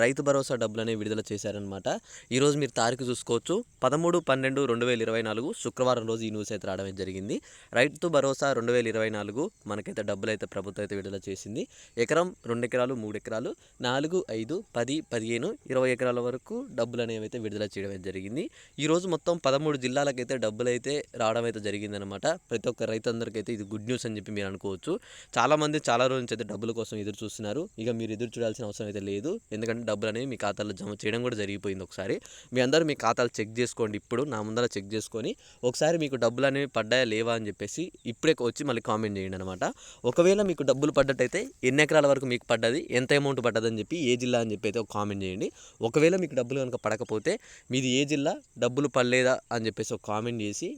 రైతు భరోసా డబ్బులనే విడుదల చేశారనమాట ఈరోజు మీరు తారీఖు చూసుకోవచ్చు. పదమూడు పన్నెండు రెండు వేల ఇరవై నాలుగు శుక్రవారం రోజు ఈ న్యూస్ అయితే రావడం జరిగింది. రైతు భరోసా రెండు వేల ఇరవై నాలుగు మనకైతే డబ్బులు అయితే ప్రభుత్వం అయితే విడుదల చేసింది. ఎకరం రెండు ఎకరాలు మూడు ఎకరాలు నాలుగు ఐదు పది పదిహేను ఇరవై ఎకరాల వరకు డబ్బులు అనేవి అయితే విడుదల చేయడం జరిగింది. ఈరోజు మొత్తం పదమూడు జిల్లాలకైతే డబ్బులు అయితే రావడం అయితే జరిగిందనమాట ప్రతి ఒక్క రైతు అయితే ఇది గుడ్ న్యూస్ అని చెప్పి మీరు అనుకోవచ్చు. చాలామంది చాలా రోజు నుంచి అయితే డబ్బుల కోసం ఎదురు చూస్తున్నారు. ఇక మీరు ఎదురు చూడాల్సిన అవసరం అయితే లేదు. ఎందుకంటే డబ్బులు అనేవి మీ ఖాతాలో జమ చేయడం కూడా జరిగిపోయింది ఒకసారి. మీ అందరూ మీ ఖాతాలు చెక్ చేసుకోండి ఇప్పుడు నా ముందర చెక్ చేసుకొని ఒకసారి మీకు డబ్బులు అనేవి పడ్డాయా లేవా అని చెప్పేసి ఇప్పుడే వచ్చి మళ్ళీ కామెంట్ చేయండి అనమాట ఒకవేళ మీకు డబ్బులు పడ్డట్టయితే ఎన్ని ఎకరాల వరకు మీకు పడ్డది ఎంత అమౌంట్ పడ్డదని చెప్పి ఏ జిల్లా అని చెప్పి అయితే ఒక కామెంట్ చేయండి. ఒకవేళ మీకు డబ్బులు కనుక పడకపోతే మీది ఏ జిల్లా డబ్బులు పడలేదా అని చెప్పేసి ఒక కామెంట్ చేసి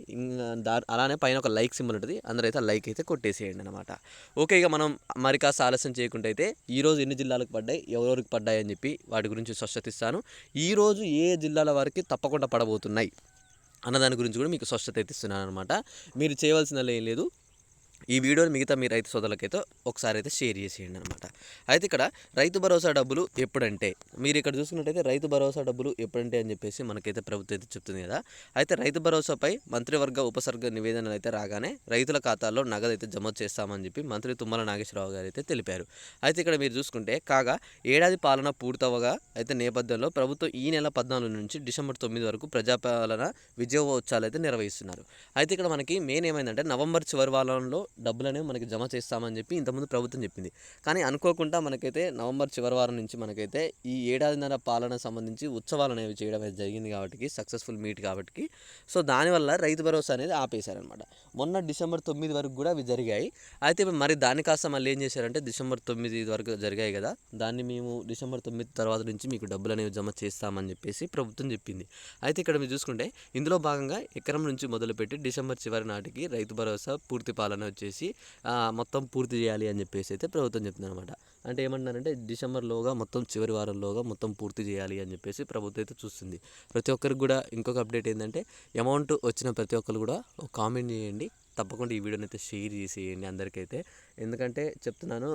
దా అలానే పైన ఒక లైక్ సింబల్ ఉంటుంది అందరూ అయితే లైక్ అయితే కొట్టేసేయండి అనమాట ఓకే ఇక మనం మరి కాస్త ఆలస్యం చేయకుండా అయితే ఈరోజు ఎన్ని జిల్లాలకు పడ్డాయి ఎవరెవరికి పడ్డాయి అని చెప్పి వాటి గురించి స్పష్టత ఇస్తాను ఈరోజు ఏ జిల్లాల వారికి తప్పకుండా పడబోతున్నాయి అన్న దాని గురించి కూడా మీకు స్వచ్ఛత ఇస్తున్నాను అనమాట మీరు చేయవలసిన ఏం లేదు. ఈ వీడియోని మిగతా మీ రైతు సోదరులకైతే ఒకసారి అయితే షేర్ చేసేయండి అనమాట అయితే ఇక్కడ రైతు భరోసా డబ్బులు ఎప్పుడంటే మీరు ఇక్కడ చూసుకున్నట్టయితే రైతు భరోసా డబ్బులు ఎప్పుడంటే అని చెప్పేసి మనకైతే ప్రభుత్వం అయితే చెప్తుంది కదా. అయితే రైతు భరోసాపై మంత్రివర్గ ఉపసర్గ నివేదనలు అయితే రాగానే రైతుల ఖాతాల్లో నగదు అయితే జమ చేస్తామని చెప్పి మంత్రి తుమ్మల నాగేశ్వరరావు గారు అయితే తెలిపారు. అయితే ఇక్కడ మీరు చూసుకుంటే కాగా ఏడాది పాలన పూర్తవగా అయితే నేపథ్యంలో ప్రభుత్వం ఈ నెల పద్నాలుగు నుంచి డిసెంబర్ తొమ్మిది వరకు ప్రజాపాలన విజయోత్సవాలు అయితే నిర్వహిస్తున్నారు. అయితే ఇక్కడ మనకి మెయిన్ ఏమైందంటే నవంబర్ చివరి వారంలో డబ్బులు అనేవి మనకి జమ చేస్తామని చెప్పి ఇంతకుముందు ప్రభుత్వం చెప్పింది. కానీ అనుకోకుండా మనకైతే నవంబర్ చివరి వారం నుంచి మనకైతే ఈ ఏడాదిన్నర పాలన సంబంధించి ఉత్సవాలు అనేవి చేయడం జరిగింది కాబట్టి సక్సెస్ఫుల్ మీట్ కాబట్టి. సో దానివల్ల రైతు భరోసా అనేది ఆపేశారనమాట మొన్న డిసెంబర్ తొమ్మిది వరకు కూడా అవి జరిగాయి. అయితే మరి దాని కాస్త మళ్ళీ ఏం చేశారంటే డిసెంబర్ తొమ్మిది వరకు జరిగాయి కదా దాన్ని మేము డిసెంబర్ తొమ్మిది తర్వాత నుంచి మీకు డబ్బులు అనేవి జమ చేస్తామని చెప్పేసి ప్రభుత్వం చెప్పింది. అయితే ఇక్కడ మీరు చూసుకుంటే ఇందులో భాగంగా ఎకరం నుంచి మొదలుపెట్టి డిసెంబర్ చివరి నాటికి రైతు భరోసా పూర్తి పాలన వచ్చేసి మొత్తం పూర్తి చేయాలి అని చెప్పేసి అయితే ప్రభుత్వం చెప్తుంది అనమాట అంటే ఏమంటున్నారంటే డిసెంబర్లోగా మొత్తం చివరి వారంలోగా మొత్తం పూర్తి చేయాలి అని చెప్పేసి ప్రభుత్వం అయితే చూస్తుంది. ప్రతి ఒక్కరికి కూడా ఇంకొక అప్డేట్ ఏంటంటే అమౌంట్ వచ్చిన ప్రతి ఒక్కరు కూడా కామెంట్ చేయండి. తప్పకుండా ఈ వీడియోని అయితే షేర్ చేసేయండి అందరికైతే. ఎందుకంటే చెప్తున్నాను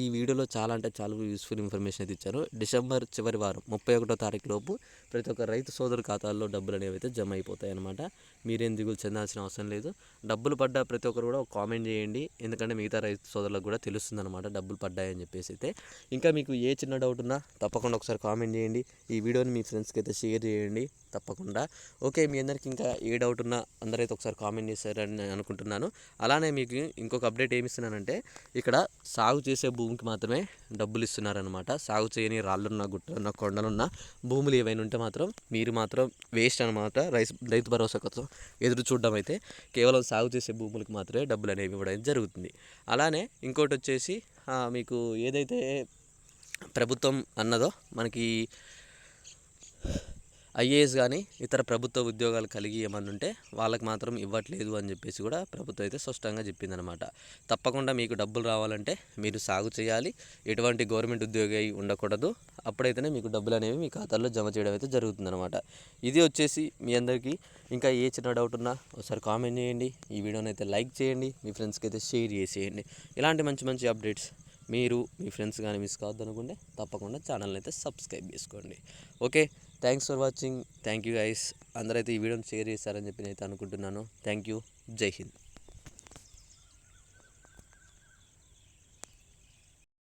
ఈ వీడియోలో చాలా అంటే చాలా యూస్ఫుల్ ఇన్ఫర్మేషన్ అయితే ఇచ్చారు. డిసెంబర్ చివరి వారం ముప్పై ఒకటో తారీఖు లోపు ప్రతి ఒక్క రైతు సోదరు ఖాతాల్లో డబ్బులు అనేవి అయితే జమ అయిపోతాయి అనమాట మీరేం దిగులు చెందాల్సిన అవసరం లేదు. డబ్బులు పడ్డ ప్రతి ఒక్కరు కూడా ఒక కామెంట్ చేయండి. ఎందుకంటే మిగతా రైతు సోదరులకు కూడా తెలుస్తుంది అనమాట డబ్బులు పడ్డాయని చెప్పేసి అయితే. ఇంకా మీకు ఏ చిన్న డౌట్ ఉన్నా తప్పకుండా ఒకసారి కామెంట్ చేయండి. ఈ వీడియోని మీ ఫ్రెండ్స్కి అయితే షేర్ చేయండి. తప్పకుండా. ఓకే మీ అందరికి ఇంకా ఏ డౌట్ ఉన్నా అందరైతే ఒకసారి కామెంట్ చేశారని నేను అనుకుంటున్నాను. అలానే మీకు ఇంకొక అప్డేట్ ఏమి ఇస్తున్నానంటే ఇక్కడ సాగు చేసే భూమికి మాత్రమే డబ్బులు ఇస్తున్నారనమాట సాగు చేయని రాళ్ళున్న గుట్టలున్న కొండలున్న భూములు ఏవైనా ఉంటే మాత్రం మీరు మాత్రం వేస్ట్ అనమాట రైస్ రైతు భరోసా కోసం ఎదురు చూడడం అయితే కేవలం సాగు చేసే భూములకు మాత్రమే డబ్బులు అనేవి ఇవ్వడం జరుగుతుంది. అలానే ఇంకోటి వచ్చేసి మీకు ఏదైతే ప్రభుత్వం అన్నదో మనకి ఐఏఎస్ కానీ ఇతర ప్రభుత్వ ఉద్యోగాలు కలిగి ఏమన్నా ఉంటే వాళ్ళకి మాత్రం ఇవ్వట్లేదు అని చెప్పేసి కూడా ప్రభుత్వం అయితే స్పష్టంగా చెప్పిందనమాట తప్పకుండా మీకు డబ్బులు రావాలంటే మీరు సాగు చేయాలి. ఎటువంటి గవర్నమెంట్ ఉద్యోగి ఉండకూడదు. అప్పుడైతేనే మీకు డబ్బులు అనేవి మీ ఖాతాల్లో జమ చేయడం అయితే జరుగుతుందనమాట ఇది వచ్చేసి మీ అందరికీ ఇంకా ఏ చిన్న డౌట్ ఉన్నా ఒకసారి కామెంట్ చేయండి. ఈ వీడియోని అయితే లైక్ చేయండి. మీ ఫ్రెండ్స్కి అయితే షేర్ చేసేయండి. ఇలాంటి మంచి మంచి అప్డేట్స్ మీరు మీ ఫ్రెండ్స్ కానీ మిస్ కావద్దు అనుకుంటే తప్పకుండా ఛానల్ని అయితే సబ్స్క్రైబ్ చేసుకోండి. Okay thanks for watching. Thank you guys. అందరైతే ఈ వీడియోని షేర్ చేశారని చెప్పి నేను అయితే అనుకుంటున్నాను. Thank you. జై హింద్.